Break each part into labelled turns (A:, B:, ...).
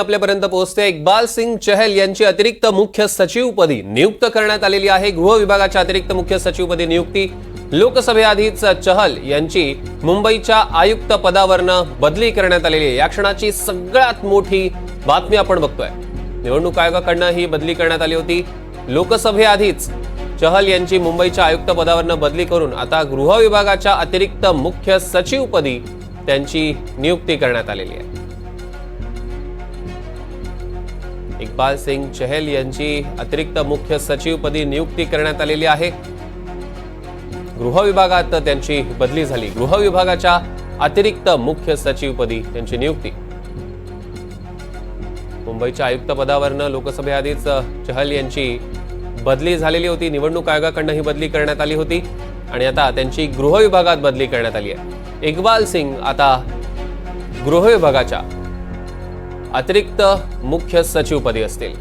A: आपल्यापर्यंत पोहोचते. इक्बाल सिंग चहल यांची अतिरिक्त मुख्य सचिवपदी नियुक्त करण्यात आलेली आहे. गृह विभागाच्या अतिरिक्त मुख्य सचिवपदी नियुक्ती. लोकसभेआधीच चहल यांची मुंबईच्या आयुक्त पदावरनं बदली करण्यात आलेली आहे. या क्षणाची सगळ्यात मोठी बातमी आपण बघतोय. निवडणूक आयोगाकडनं ही बदली करण्यात आली होती. लोकसभेआधीच चहल यांची मुंबईच्या आयुक्त पदावरनं बदली करून आता गृह विभागाच्या अतिरिक्त मुख्य सचिवपदी त्यांची नियुक्ती करण्यात आलेली आहे. इक्बाल सिंग चहल यांची अतिरिक्त मुख्य सचिवपदी नियुक्ती करण्यात आलेली आहे. गृह विभागात त्यांची बदली झाली. गृह विभागाच्या अतिरिक्त मुख्य सचिवपदी त्यांची नियुक्ती. मुंबईच्या आयुक्त पदावरनं लोकसभेआधीच चहल यांची बदली झालेली होती. निवडणूक आयोगाकडनं ही बदली करण्यात आली होती. आणि आता त्यांची गृह विभागात बदली करण्यात आली आहे. इक्बाल सिंग आता गृह विभागाच्या अतिरिक्त मुख्य सचिवपदी असतील.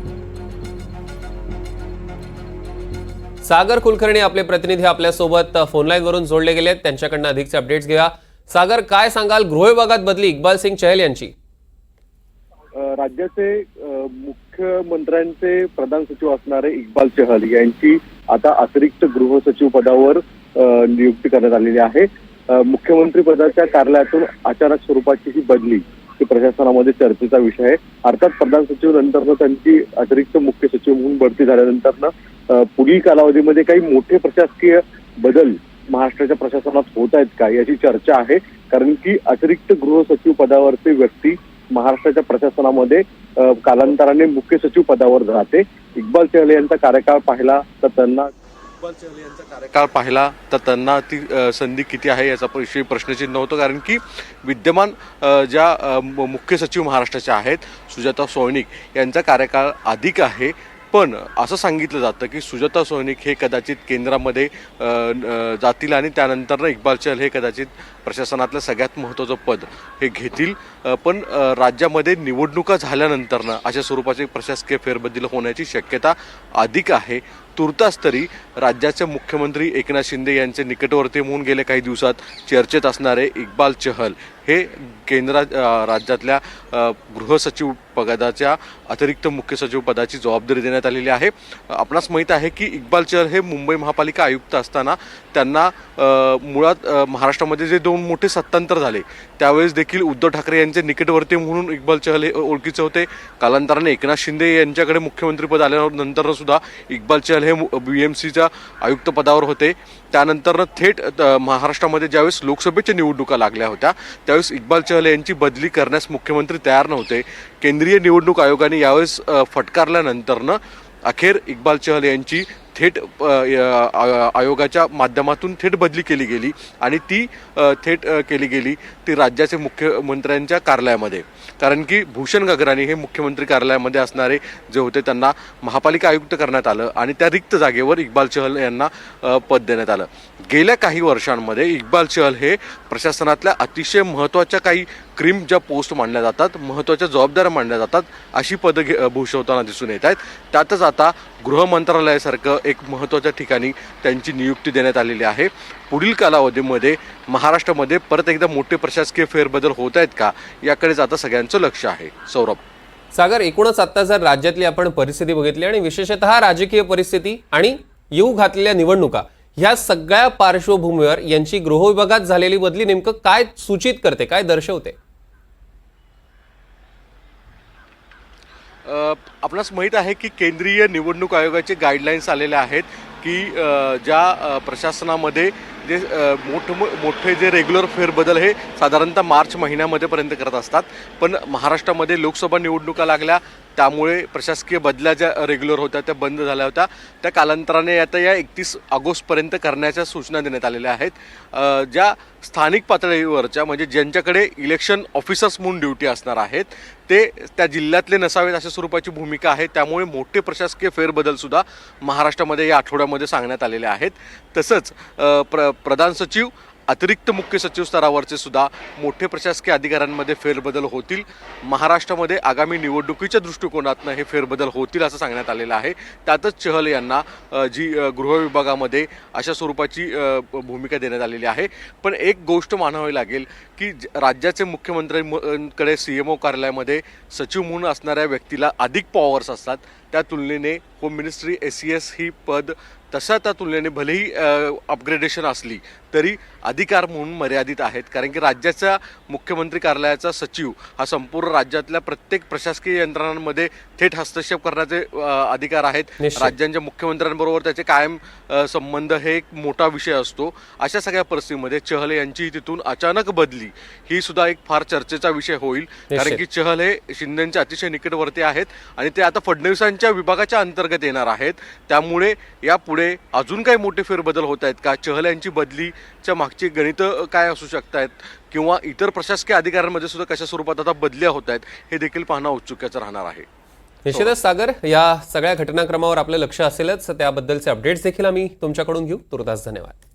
A: सागर कुलकर्णी आपले प्रतिनिधी आपल्यासोबत फोनलाईनवरून जोडले गेले आहेत त्यांच्याकडनं अधिकचे अपडेट्स घ्या सागर काय सांगाल? गृह विभागात बदली इक्बाल सिंग चहल यांची.
B: राज्याचे मुख्यमंत्र्यांचे प्रधान सचिव असणारे इक्बाल चहल यांची आता अतिरिक्त गृह सचिव पदावर नियुक्ती करण्यात आलेली आहे. मुख्यमंत्री पदाच्या कार्यालयातून अचानक स्वरूपाची ही बदली ते प्रशासनामध्ये चर्चेचा विषय आहे. अर्थात प्रधान सचिव नंतर त्यांची अतिरिक्त मुख्य सचिव म्हणून बढती झाल्यानंतर पुढील कालावधीमध्ये काही मोठे प्रशासकीय बदल महाराष्ट्राच्या प्रशासनात होत आहेत का याची चर्चा आहे. कारण की अतिरिक्त गृह सचिव पदावरचे व्यक्ती महाराष्ट्राच्या प्रशासनामध्ये कालांतराने मुख्य सचिव पदावर राहते. इक्बाल चहल यांचा कार्यकाळ पाहिला तर त्यांना
C: इक्बाल चहल यांचा कार्यकाळ पाहिला तर त्यांना ती संधी किती आहे याचा प्रश्नचिन्ह होतं. कारण की विद्यमान ज्या मु- मुख्य सचिव महाराष्ट्राच्या आहेत सुजाता सोयनिक यांचा कार्यकाळ अधिक आहे. पण असं सांगितलं जातं की सुजाता सोनिक हे कदाचित केंद्रामध्ये जातील आणि त्यानंतर इक्बाल चहल हे कदाचित प्रशासनातलं सगळ्यात महत्त्वाचं पद हे घेतील. पण राज्यामध्ये निवडणुका झाल्यानंतरनं अशा स्वरूपाचे प्रशासकीय फेरबदल होण्याची शक्यता अधिक आहे. तुर्तास तरी राज्याचे मुख्यमंत्री एकनाथ शिंदे यांचे निकटवर्ती म्हणून गेले काही दिवसात चर्चेत असणारे इक्बाल चहल हे केंद्रा राज्यातल्या गृहसचिव पदाच्या अतिरिक्त मुख्य सचिव पदाची जबाबदारी देण्यात आलेली आहे. आपणास माहीत आहे की इक्बाल चहल हे मुंबई महापालिका आयुक्त असताना त्यांना मुळात महाराष्ट्रामध्ये जे दोन मोठे सत्तांतर झाले. त्यावेळेस देखील उद्धव ठाकरे यांचे निकटवर्ती म्हणून इक्बाल चहल हे ओळखीचे होते. कालांतराने एकनाथ शिंदे यांच्याकडे मुख्यमंत्रीपद आल्यानंतर सुद्धा इक्बाल चहल हे बी एम सीच्या आयुक्त पदावर होते. त्यानंतर थेट महाराष्ट्रामध्ये ज्यावेळेस लोकसभेच्या निवडणुका लागल्या होत्या त्यावेळेस इक्बाल चहल यांची बदली करण्यास मुख्यमंत्री तयार नव्हते. केंद्रीय निवडणूक आयोगाने यावेळेस फटकारल्यानंतरनं अखेर इक्बाल चहल यांची थेट आयोगाच्या माध्यमातून थेट बदली केली गेली आणि ती थेट केली गेली ती राज्याचे मुख्यमंत्र्यांच्या कार्यालयामध्ये. कारण की भूषण गगराणी हे मुख्यमंत्री कार्यालयामध्ये असणारे जे होते त्यांना महापालिका आयुक्त करण्यात आलं आणि त्या रिक्त जागेवर इक्बाल चहल यांना पद देण्यात आलं. गेल्या काही वर्षांमध्ये इक्बाल चहल हे प्रशासनातल्या अतिशय महत्त्वाच्या काही क्रीम ज्या पोस्ट मानल्या जातात महत्त्वाच्या जबाबदाऱ्या मानल्या जातात अशी पदं घे भूषवताना दिसून येत आहेत. त्यातच आता गृहमंत्रालयासारखं एक महत्त्वाच्या ठिकाणी त्यांची नियुक्ती देण्यात आलेली आहे. पुढील कालावधीमध्ये महाराष्ट्रामध्ये परत एकदा मोठे प्रशासकीय फेरबदल होत आहेत का याकडेच आता सगळ्यांचं लक्ष आहे. सौरभ.
A: सागर एकूणच आता जर राज्यातली आपण परिस्थिती बघितली आणि विशेषतः राजकीय परिस्थिती आणि येऊ घातलेल्या निवडणुका ह्या सगळ्या पार्श्वभूमीवर यांची गृह विभागात झालेली बदली नेमकं काय सूचित करते काय दर्शवते?
C: आपणास माहीत आहे की केंद्रीय निवडणूक आयोगाचे गाईडलाईन्स आलेले आहेत की ज्या प्रशासनामध्ये जे मोठ मोठे जे रेग्युलर फेरबदल हे साधारणतः मार्च महिन्यामध्ये पर्यंत करत असतात. पण महाराष्ट्रामध्ये लोकसभा निवडणुका लागल्या त्यामुळे प्रशासकीय बदल्या ज्या रेग्युलर होत्या त्या बंद झाल्या होत्या. त्या कालांतराने आता या एकतीस ऑगस्टपर्यंत करण्याच्या सूचना देण्यात आलेल्या आहेत. ज्या स्थानिक पातळीवरच्या म्हणजे ज्यांच्याकडे इलेक्शन ऑफिसर्स म्हणून ड्युटी असणार आहेत ते त्या जिल्ह्यातले नसावेत अशा स्वरूपाची भूमिका आहे. त्यामुळे मोठे प्रशासकीय फेरबदलसुद्धा महाराष्ट्रामध्ये या आठवड्यामध्ये सांगण्यात आलेले आहेत. तसंच प्र प्रधान सचिव अतिरिक्त मुख्य सचिव स्तरावरचे सुद्धा मोठे प्रशासकीय अधिकाऱ्यांमध्ये फेरबदल होतील. महाराष्ट्रामध्ये आगामी निवडणुकीच्या दृष्टिकोनातनं हे फेरबदल होतील असं सांगण्यात आलेलं आहे. त्यातच चहल यांना जी गृहविभागामध्ये गृह विभागामध्ये अशा स्वरूपाची भूमिका देण्यात आलेली आहे. पण एक गोष्ट मानावी लागेल की ज- राज्याचे मुख्यमंत्र्यांकडे सी एम ओ कार्यालयामध्ये सचिव म्हणून असणाऱ्या व्यक्तीला अधिक पॉवर्स असतात. त्या तुलनेने home ministry S C S ही पद तशा त्या तुलनेने भलेही अपग्रेडेशन असली तरी अधिकार म्हणून मर्यादित आहेत. कारण की राज्याच्या मुख्यमंत्री कार्यालयाचा सचिव हा संपूर्ण राज्यातल्या प्रत्येक प्रशासकीय यंत्रणांमध्ये थेट हस्तक्षेप करण्याचे अधिकार आहेत. राज्यांच्या मुख्यमंत्र्यांबरोबर त्याचे कायम संबंध हे एक मोठा विषय असतो. अशा सगळ्या परिस्थितीमध्ये चहल यांची तिथून अचानक बदली ही सुद्धा एक फार चर्चेचा विषय होईल. कारण की चहल हे शिंदेच्या अतिशय निकटवर्ती आहेत आणि ते आता फडणवीसांच्या विभागाच्या अंतर्गत येणार आहेत. त्यामुळे यापुढे अजून काही मोठे फेरबदल होत आहेत का? चहल यांची बदलीच्या मागची गणित काय असू शकतायत? किंवा इतर प्रशासकीय अधिकाऱ्यांमध्ये सुद्धा कशा स्वरूपात आता बदल्या होत आहेत हे देखील पाहणं औत्सुक्याचं राहणार आहे.
A: निश्चितच सागर या सगळ्या घटनाक्रमावर आपलं लक्ष असेलच त्याबद्दलचे अपडेट्स देखील आम्ही तुमच्याकडून घेऊ. तुर्तास धन्यवाद.